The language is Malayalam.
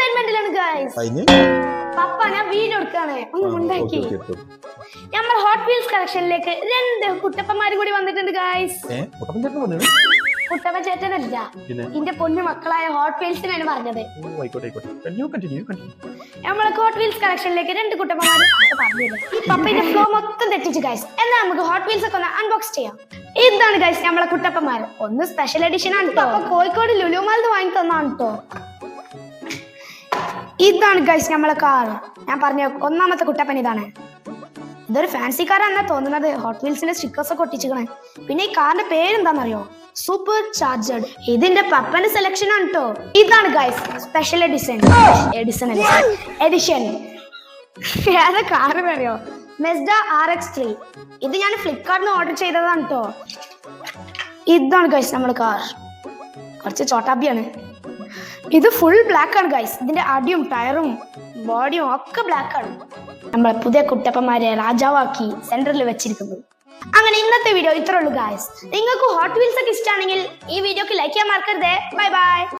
എക്സൈറ്റ്മെന്റിലാണ് ഗൈസ് അതിന് പപ്പ ഞാൻ വീഡിയോ എടുക്കാണ് ഒന്ന് ഉണ്ടാക്കി ഓക്കെ ഓക്കെ നമ്മൾ ഹോട്ട് വീൽസ് കളക്ഷനിലേക്ക് രണ്ട് കുട്ടപ്പന്മാരും കൂടി വന്നിട്ടുണ്ട് ഗൈസ് കുട്ടപ്പൻ ചേട്ടനല്ല. പിന്നെ? എന്റെ പൊന്നു മക്കളായ ഹോട്ട് വീൽസിനാണ് പറഞ്ഞത്. നമ്മളെ ഹോട്ട് വീൽസ് കളക്ഷനിലേക്ക് രണ്ട് കുട്ടപ്പന്മാരും പറഞ്ഞില്ലേ ഈ ഫ്ലോ മൊത്തം തെറ്റിച്ച് ഗൈസ് എന്നാൽ നമുക്ക് ഹോട്ട് വീൽസ് ഒക്കെ ഒന്ന് അൺബോക്സ് ചെയ്യാം. ഇതാണ് ഗൈസ് നമ്മളെ കുട്ടപ്പന്മാർ ഒന്ന് സ്പെഷ്യൽ എഡിഷൻ ആണ് കേട്ടോ കോഴിക്കോട് ലുലുമാലിന്ന് വാങ്ങി തന്നാണ് കേട്ടോ ഇതാണ് ഗൈസ് നമ്മളെ കാർ ഞാൻ പറഞ്ഞ ഒന്നാമത്തെ കുട്ടപ്പൻ ഇതാണ്. ഇതൊരു ഫാൻസി കാറാണെന്നാ തോന്നുന്നത്. ഹോട്ട് വീൽസിന്റെ സ്റ്റിക്കേഴ്സ് ഒക്കെ ഒട്ടിച്ചിക്കണേ പിന്നെ ഈ കാറിന്റെ പേരെന്താണെന്നറിയോ സൂപ്പർ ചാർജഡ് ഇതിന്റെ പപ്പന്റെ സെലക്ഷൻ ആണ് കേട്ടോ ഇതാണ് guys special edition edition edition ഏതാ കാറ് അറിയോ? മെസ്ഡ ആർ എക്സ് ത്രീ ഇത് ഞാൻ ഫ്ലിപ്കാർട്ടിന് ഓർഡർ ചെയ്തതാണ് കേട്ടോ ഇതാണ് ഗൈസ് നമ്മുടെ കാർ കുറച്ച് ചോട്ടാബിയാണ് ഇത് ഫുൾ ബ്ലാക്ക് ആണ് ഗൈസ് ഇതിന്റെ അടിയും ടയറും ബോഡിയും ഒക്കെ ബ്ലാക്ക് ആണ്. നമ്മൾ പുതിയ കുട്ടപ്പന്മാരെ രാജാവാക്കി സെന്ററിൽ വെച്ചിരിക്കുന്നു. അങ്ങനെ ഇന്നത്തെ വീഡിയോ ഇത്രയുള്ളൂ ഗൈസ് നിങ്ങൾക്ക് ഹോട്ട് വീൽസ് ഒക്കെ ഇഷ്ടമാണെങ്കിൽ ഈ വീഡിയോക്ക് ലൈക്ക് ചെയ്യാൻ മറക്കരുത്. Bye bye